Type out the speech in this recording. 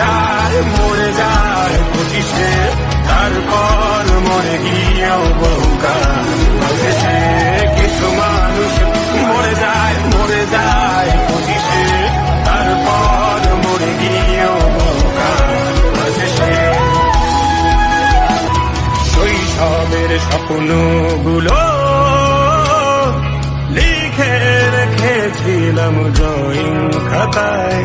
যায়, মরে যায় পঁচিশে তারপর মরে গিয়েও বহুকাল শেষে কিছু মানুষ মরে যায় মরে যায় পঁচিশে তারপর মরে গিয়েও বহুকাল শেষে শৈশবের স্বপ্নগুলো লিখে রেখেছিলাম ড্রয়িং খাতায়।